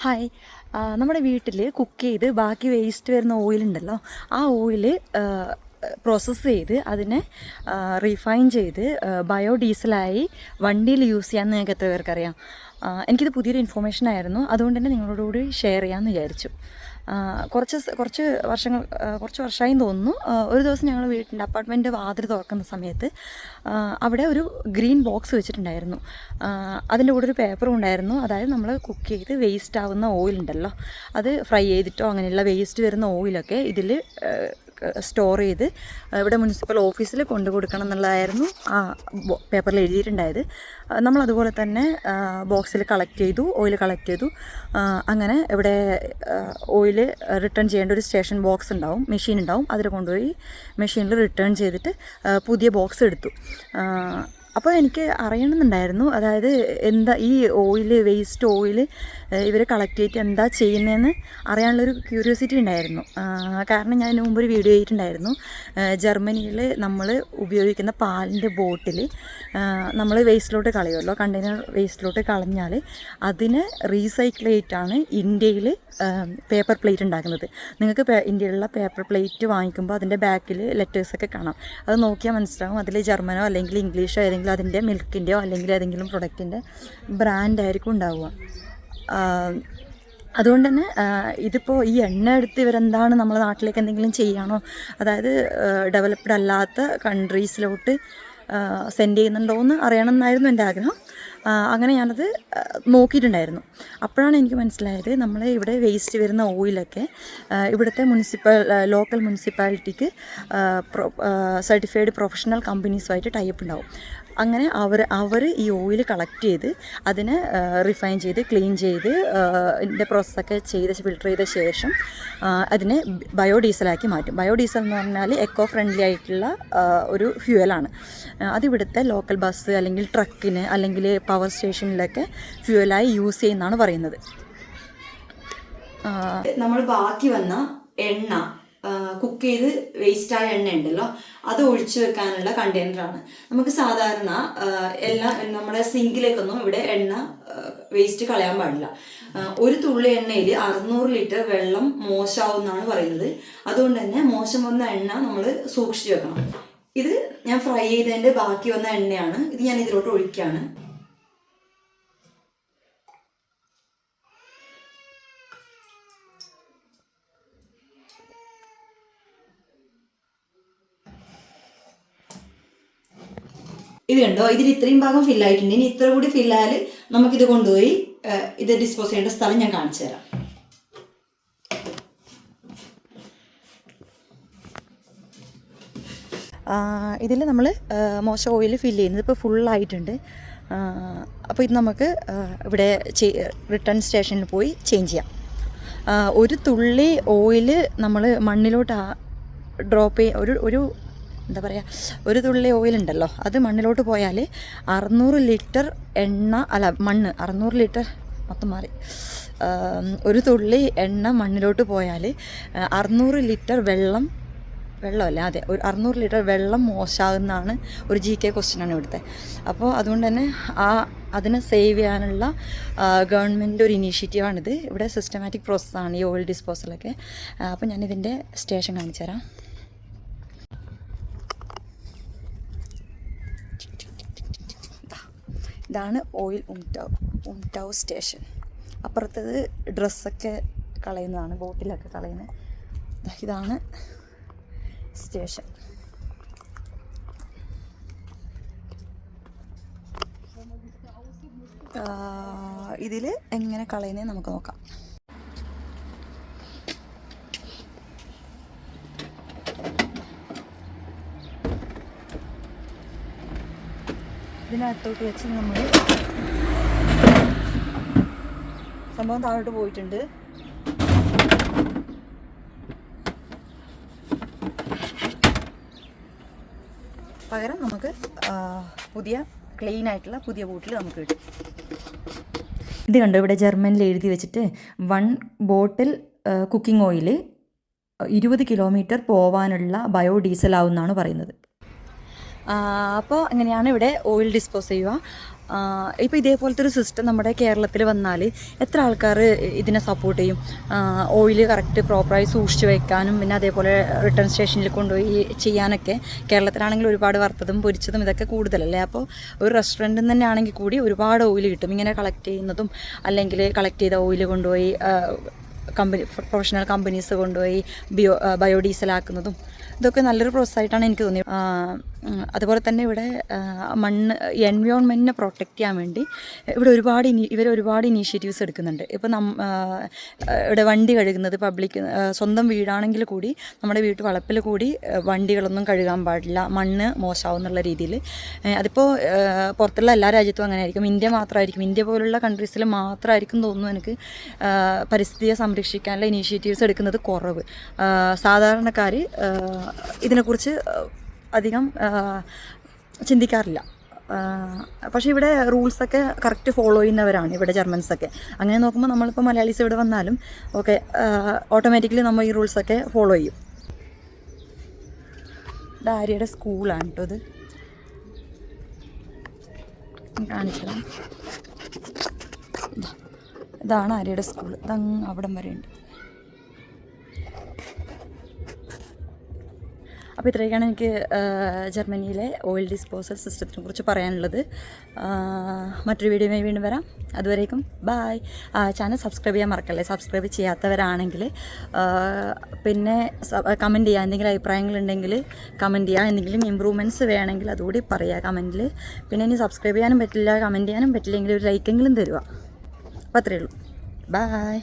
Hi നമ്മുടെ വീട്ടിൽ cook ചെയ്ത് ബാക്കി വേസ്റ്റ് വരുന്ന ഓയിലുണ്ടല്ലോ ആ ഓയിൽ പ്രോസസ്സ് ചെയ്ത് അതിനെ റീഫൈൻ ചെയ്ത് ബയോഡീസലായി വണ്ടിയിൽ യൂസ് ചെയ്യാമെന്ന് ഞങ്ങൾക്ക് എത്ര പേർക്കറിയാം എനിക്കിത് പുതിയൊരു ഇൻഫോർമേഷൻ ആയിരുന്നു. അതുകൊണ്ട് തന്നെ നിങ്ങളോടുകൂടി ഷെയർ ചെയ്യാമെന്ന് വിചാരിച്ചു. കുറച്ച് കുറച്ച് വർഷങ്ങൾ കുറച്ച് വർഷമായി തോന്നുന്നു. ഒരു ദിവസം ഞങ്ങൾ വീട്ടിന്റെ അപ്പാർട്ട്മെന്റ് വാതിൽ തുറക്കുന്ന സമയത്ത് അവിടെ ഒരു ഗ്രീൻ ബോക്സ് വെച്ചിട്ടുണ്ടായിരുന്നു. അതിന്റെ കൂടെ ഒരു പേപ്പറും ഉണ്ടായിരുന്നു. അതായത് നമ്മൾ കുക്ക് ചെയ്ത് വേസ്റ്റ് ആവുന്ന ഓയിൽ ഉണ്ടല്ലോ. അത് ഫ്രൈ ചെയ്തിട്ടോ അങ്ങനെയുള്ള വേസ്റ്റ് വരുന്ന ഓയിലൊക്കെ ഇതിൽ സ്റ്റോർ ചെയ്ത് ഇവിടെ മുനിസിപ്പൽ ഓഫീസിൽ കൊണ്ടു കൊടുക്കണം എന്നുള്ളതായിരുന്നു ആ പേപ്പറിൽ എഴുതിയിട്ടുണ്ടായത്. നമ്മൾ അതുപോലെ തന്നെ ബോക്സിൽ കളക്ട് ചെയ്തു ഓയിൽ കളക്ട് ചെയ്തു. അങ്ങനെ ഇവിടെ ഓയിൽ റിട്ടേൺ ചെയ്യേണ്ട ഒരു സ്റ്റേഷൻ ബോക്സ് ഉണ്ടാവും മെഷീൻ ഉണ്ടാവും. അതിൽ കൊണ്ടുപോയി മെഷീനിൽ റിട്ടേൺ ചെയ്തിട്ട് പുതിയ ബോക്സ് എടുത്തു. അപ്പോൾ എനിക്ക് അറിയണമെന്നുണ്ടായിരുന്നു. അതായത് എന്താ ഈ ഓയിൽ വേസ്റ്റ് ഓയിൽ ഇവർ കളക്ട് ചെയ്തിട്ട് എന്താ ചെയ്യുന്നതെന്ന് അറിയാനുള്ളൊരു ക്യൂരിയോസിറ്റി ഉണ്ടായിരുന്നു. കാരണം ഞാൻ മുമ്പ് ഒരു വീഡിയോ ചെയ്തിട്ടുണ്ടായിരുന്നു. ജർമ്മനിയിൽ നമ്മൾ ഉപയോഗിക്കുന്ന പാലിന്റെ ബോട്ടിൽ നമ്മൾ വേസ്റ്റിലോട്ട് കളയുമല്ലോ കണ്ടെയ്നർ വേസ്റ്റിലോട്ട് കളഞ്ഞാൽ അതിന് റീസൈക്കിൾ ചെയ്തിട്ടാണ് ഇന്ത്യയിൽ പേപ്പർ പ്ലേറ്റ് ഉണ്ടാക്കുന്നത്. നിങ്ങൾക്ക് ഇന്ത്യയിലുള്ള പേപ്പർ പ്ലേറ്റ് വാങ്ങിക്കുമ്പോൾ അതിന്റെ ബാക്കിൽ ലെറ്റേഴ്സൊക്കെ കാണാം. അത് നോക്കിയാൽ മനസ്സിലാകും അതിൽ ജർമ്മനോ അല്ലെങ്കിൽ ഇംഗ്ലീഷോ ഏതെങ്കിലും അതിന്റെ മിൽക്കിന്റെയോ അല്ലെങ്കിൽ ഏതെങ്കിലും പ്രൊഡക്റ്റിന്റെ ബ്രാൻഡായിരിക്കും ഉണ്ടാവുക. അതുകൊണ്ട് തന്നെ ഇതിപ്പോൾ ഈ എണ്ണ എടുത്ത് ഇവരെന്താണ് നമ്മുടെ നാട്ടിലേക്ക് എന്തെങ്കിലും ചെയ്യാണോ? അതായത് ഡെവലപ്ഡ് അല്ലാത്ത കൺട്രീസിലോട്ട് സെൻഡ് ചെയ്യുന്നുണ്ടോ എന്ന് അറിയണം എന്നായിരുന്നു എന്റെ ആഗ്രഹം. അങ്ങനെ ഞാനത് നോക്കിയിട്ടുണ്ടായിരുന്നു. അപ്പോഴാണ് എനിക്ക് മനസ്സിലായത് നമ്മൾ ഇവിടെ വേസ്റ്റ് വരുന്ന ഓയിലൊക്കെ ഇവിടുത്തെ മുനിസിപ്പൽ ലോക്കൽ മുനിസിപ്പാലിറ്റിക്ക് സർട്ടിഫൈഡ് പ്രൊഫഷണൽ കമ്പനീസുമായിട്ട് ടൈപ്പ് ഉണ്ടാവും. അങ്ങനെ അവർ അവർ ഈ ഓയിൽ കളക്ട് ചെയ്ത് അതിനെ റിഫൈൻ ചെയ്ത് ക്ലീൻ ചെയ്ത് ഇതിന്റെ പ്രോസസ്സൊക്കെ ചെയ്ത് ഫിൽട്ടർ ചെയ്ത ശേഷം അതിനെ ബയോഡീസലാക്കി മാറ്റും. ബയോഡീസൽ എന്ന് പറഞ്ഞാൽ എക്കോ ഫ്രണ്ട്ലി ആയിട്ടുള്ള ഒരു ഫ്യൂവലാണ് അതിവിടുത്തെ ലോക്കൽ ബസ് അല്ലെങ്കിൽ ട്രക്കിന് അല്ലെങ്കിൽ പവർ സ്റ്റേഷനിലൊക്കെ ഫ്യൂവലായി യൂസ് ചെയ്യുന്നതാണ് പറയുന്നത്. നമ്മൾ ബാക്കി വന്ന എണ്ണ കുക്ക് ചെയ്ത് വേസ്റ്റായ എണ്ണ ഉണ്ടല്ലോ അത് ഒഴിച്ചു വെക്കാനുള്ള കണ്ടെയ്നറാണ് നമുക്ക് സാധാരണ എല്ലാ നമ്മുടെ സിങ്കിലേക്കൊന്നും ഇവിടെ എണ്ണ വേസ്റ്റ് കളയാൻ പാടില്ല. ഒരു തുള്ളി എണ്ണയിൽ അറുന്നൂറ് ലിറ്റർ വെള്ളം മോശമാവുമെന്നാണ് പറയുന്നത്. അതുകൊണ്ട് തന്നെ മോശം വന്ന എണ്ണ നമ്മൾ സൂക്ഷിച്ചു വെക്കണം. ഇത് ഞാൻ ഫ്രൈ ചെയ്തതിന്റെ ബാക്കി വന്ന എണ്ണയാണ്. ഇത് ഞാൻ ഇതിലോട്ട് ഒഴിക്കുകയാണ്. ഇത് കണ്ടോ? ഇതിൽ ഇത്രയും ഭാഗം ഫില്ലായിട്ടുണ്ട് ഇനി ഇത്ര കൂടി ഫില്ലായാൽ നമുക്കിത് കൊണ്ടുപോയി ഇത് ഡിസ്പോസ് ചെയ്യേണ്ട സ്ഥലം ഞാൻ കാണിച്ചു തരാം. ഇതിൽ നമ്മൾ മോശം ഓയിൽ ഫില്ല് ചെയ്യുന്നത് ഇപ്പോൾ ഫുള്ളായിട്ടുണ്ട് അപ്പോൾ ഇത് നമുക്ക് ഇവിടെ റിട്ടേൺ സ്റ്റേഷനിൽ പോയി ചേഞ്ച് ചെയ്യാം. ഒരു തുള്ളി ഓയിൽ നമ്മൾ മണ്ണിലോട്ട് ഡ്രോപ്പ് ചെയ്യ ഒരു ഒരു എന്താ പറയുക ഒരു തുള്ളി ഓയിൽ ഉണ്ടല്ലോ അത് മണ്ണിലോട്ട് പോയാൽ അറുന്നൂറ് ലിറ്റർ എണ്ണ അല്ല മണ്ണ് അറുന്നൂറ് ലിറ്റർ മൊത്തം മാറി. ഒരു തുള്ളി എണ്ണ മണ്ണിലോട്ട് പോയാൽ അറുന്നൂറ് ലിറ്റർ വെള്ളം വെള്ളമല്ല അതെ ഒരു അറുന്നൂറ് ലിറ്റർ വെള്ളം മോശമാകുന്നതാണ് ഒരു ജി കെ ക്വസ്റ്റ്യനാണ് ഇവിടുത്തെ. അപ്പോൾ അതുകൊണ്ട് തന്നെ ആ അതിനെ സേവ് ചെയ്യാനുള്ള ഗവൺമെന്റ് ഒരു ഇനീഷ്യേറ്റീവാണിത് ഇവിടെ സിസ്റ്റമാറ്റിക് പ്രോസസ്സാണ് ഈ ഓയിൽ ഡിസ്പോസലൊക്കെ അപ്പോൾ ഞാനിതിന്റെ സ്റ്റേഷൻ കാണിച്ചു തരാം ഇതാണ് ഓയിൽ ഉംടവ് ഉംടവ് സ്റ്റേഷൻ. അപ്പുറത്തത് ഡ്രസ്സൊക്കെ കളയുന്നതാണ് ബോട്ടിലൊക്കെ കളയുന്നത് ഇതാണ് സ്റ്റേഷൻ. ഇതിൽ എങ്ങനെ കളയുന്നത് നമുക്ക് നോക്കാം. ഇതിനകത്തോട്ട് വെച്ച് നമ്മൾ സംഭവം താഴോട്ട് പോയിട്ടുണ്ട്. പകരം നമുക്ക് പുതിയ ക്ലീൻ ആയിട്ടുള്ള പുതിയ ബോട്ടിൽ നമുക്ക് കിട്ടും. ഇത് കണ്ടോ ഇവിടെ ജർമ്മനിൽ എഴുതി വെച്ചിട്ട് വൺ ബോട്ടിൽ കുക്കിംഗ് ഓയിൽ ഇരുപത് കിലോമീറ്റർ പോവാനുള്ള ബയോഡീസൽ ആവുമെന്നാണ് പറയുന്നത്. അപ്പോൾ അങ്ങനെയാണ് ഇവിടെ ഓയിൽ ഡിസ്പോസ് ചെയ്യുക? ഇപ്പോൾ ഇതേപോലത്തെ ഒരു സിസ്റ്റം നമ്മുടെ കേരളത്തിൽ വന്നാൽ എത്ര ആൾക്കാർ ഇതിനെ സപ്പോർട്ട് ചെയ്യും? ഓയിൽ കറക്റ്റ് പ്രോപ്പറായി സൂക്ഷിച്ച് വയ്ക്കാനും പിന്നെ അതേപോലെ റിട്ടേൺ സ്റ്റേഷനിൽ കൊണ്ടുപോയി ചെയ്യാനൊക്കെ കേരളത്തിലാണെങ്കിൽ ഒരുപാട് വറുത്തതും പൊരിച്ചതും ഇതൊക്കെ കൂടുതലല്ലേ? അപ്പോൾ ഒരു റെസ്റ്റോറന്റിൽ തന്നെ ആണെങ്കിൽ കൂടി ഒരുപാട് ഓയിൽ കിട്ടും. ഇങ്ങനെ കളക്ട് ചെയ്യുന്നതും അല്ലെങ്കിൽ കളക്ട് ചെയ്ത ഓയിൽ കൊണ്ടുപോയി കമ്പനി പ്രൊഫഷണൽ കമ്പനീസ് കൊണ്ടുപോയി ബയോ ബയോഡീസൽ ആക്കുന്നതും ഇതൊക്കെ നല്ലൊരു പ്രോസസ്സായിട്ടാണ് എനിക്ക് തോന്നിയത്. അതുപോലെ തന്നെ ഇവിടെ മണ്ണ് എൻവയോൺമെന്റിനെ പ്രൊട്ടക്റ്റ് ചെയ്യാൻ വേണ്ടി ഇവിടെ ഒരുപാട് ഇവർ ഒരുപാട് ഇനീഷ്യേറ്റീവ്സ് എടുക്കുന്നുണ്ട്. ഇപ്പോൾ നം ഇവിടെ വണ്ടി കഴുകുന്നത് പബ്ലിക് സ്വന്തം വീടാണെങ്കിൽ കൂടി നമ്മുടെ വീട്ടു വളപ്പിൽ കൂടി വണ്ടികളൊന്നും കഴുകാൻ പാടില്ല. മണ്ണ് മോശമാവും എന്നുള്ള രീതിയിൽ അതിപ്പോൾ പുറത്തുള്ള എല്ലാ രാജ്യത്തും അങ്ങനെ ആയിരിക്കും ഇന്ത്യ മാത്രമായിരിക്കും. ഇന്ത്യ പോലുള്ള കൺട്രീസിൽ മാത്രമായിരിക്കും തോന്നുന്നു എനിക്ക് പരിസ്ഥിതിയെ സംരക്ഷിക്കാനുള്ള ഇനീഷ്യേറ്റീവ്സ് എടുക്കുന്നത് കുറവ്. സാധാരണക്കാർ ഇതിനെക്കുറിച്ച് അധികം ചിന്തിക്കാറില്ല. പക്ഷേ ഇവിടെ റൂൾസൊക്കെ കറക്റ്റ് ഫോളോ ചെയ്യുന്നവരാണ് ഇവിടെ ജർമ്മൻസൊക്കെ. അങ്ങനെ നോക്കുമ്പോൾ നമ്മളിപ്പോൾ മലയാളീസ് ഇവിടെ വന്നാലും ഓക്കെ ഓട്ടോമാറ്റിക്കലി നമ്മൾ ഈ റൂൾസൊക്കെ ഫോളോ ചെയ്യും. ആര്യയുടെ സ്കൂളാണ് കേട്ടോ ഇത് കാണിച്ചത് ഇതാണ് ആര്യയുടെ സ്കൂൾ ഇതങ്ങ് അവിടം വരെ അപ്പോൾ ഇത്രയൊക്കെയാണ് എനിക്ക് ജർമ്മനിയിലെ ഓയിൽ ഡിസ്പോസൽ സിസ്റ്റത്തിനെ കുറിച്ച് പറയാനുള്ളത്. മറ്റൊരു വീഡിയോയുമായി വീണ്ടും വരാം. അതുവരേക്കും ബായ് ചാനൽ സബ്സ്ക്രൈബ് ചെയ്യാൻ മറക്കല്ലേ? സബ്സ്ക്രൈബ് ചെയ്യാത്തവരാണെങ്കിൽ പിന്നെ കമന്റ് ചെയ്യുക. എന്തെങ്കിലും അഭിപ്രായങ്ങളുണ്ടെങ്കിൽ കമന്റ് ചെയ്യുക. എന്തെങ്കിലും ഇമ്പ്രൂവ്മെന്റ്സ് വേണമെങ്കിൽ അതുകൂടി പറയുക കമന്റിൽ. പിന്നെ ഇനി സബ്സ്ക്രൈബ് ചെയ്യാനും പറ്റില്ല കമന്റ് ചെയ്യാനും പറ്റില്ലെങ്കിൽ ഒരു ലൈക്കെങ്കിലും തരുക. അപ്പോൾ അത്രയേ ഉള്ളൂ. ബായ്